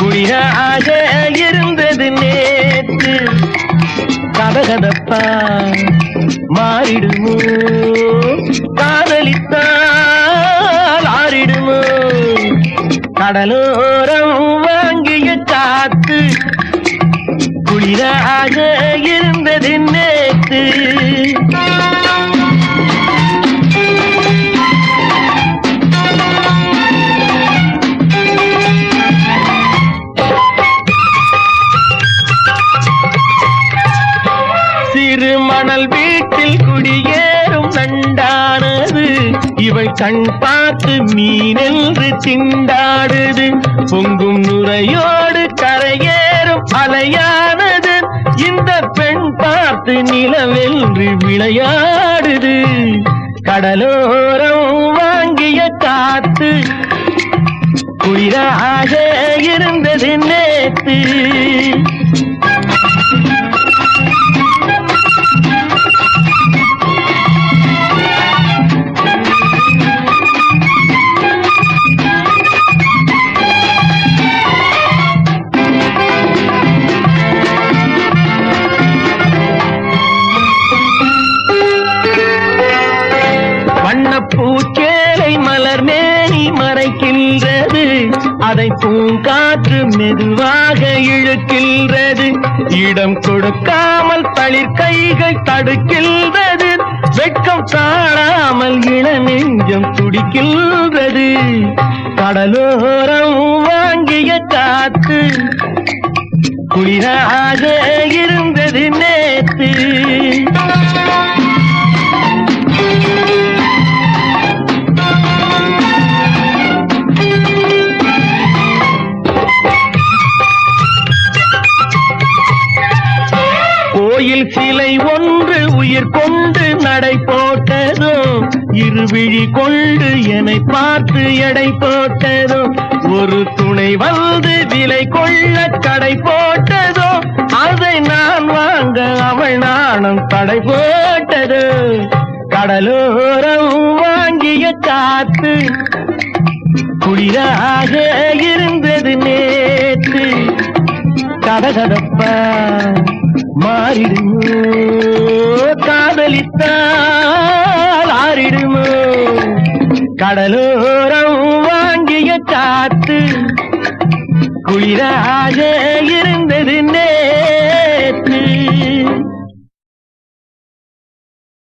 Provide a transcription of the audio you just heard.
குளிராக இருந்தது நேற்று. கதகதப்பா மாறிடுமோ? காதலித்தால் ஆறிடுமோ? கடலோரம் வாங்கிய காத்து. குளிராக இருந்தது நேற்று. திருமணல் வீட்டில் குடியேறும் நண்டானது இவள் கண் பார்த்து மீனென்று திண்டாடுது. பொங்கும் நுரையோடு கரையேறும் அலையானது. இந்த பெண் பார்த்து நிலவென்று விளையாடுது. கடலோரம் வாங்கிய காத்து. குளிராக இருந்தது நேத்து. வண்ணப்பூச்சேலை மலர் மேனி மறைக்கின்றது. அதை பூங்காற்று மெதுவாக இழுக்கின்றது. இடம் கொடுக்காமல் தளிர் கைகள் தடுக்கின்றது. வெட்கம் தாழாமல் இள நெஞ்சம் துடிக்கின்றது. கடலோரம் வாங்கிய காத்து குளிராக இருந்தது நே உயிர் கொண்டு நடை போட்டதோ இருவிழி கொண்டு என்னை பார்த்து எடை போட்டதோ ஒரு துணை வந்து விலை கொள்ள கடை போட்டதோ அதை நான் வாங்க அவள் நாணம் தடை போட்டது. கடலோரம் வாங்கிய காத்து குளிராக இருந்தது நேற்று. கதகதப்ப மாறிடுமோ? காதலித்தால் ஆறிடுமோ? கடலோரம் வாங்கிய காத்து குளிராக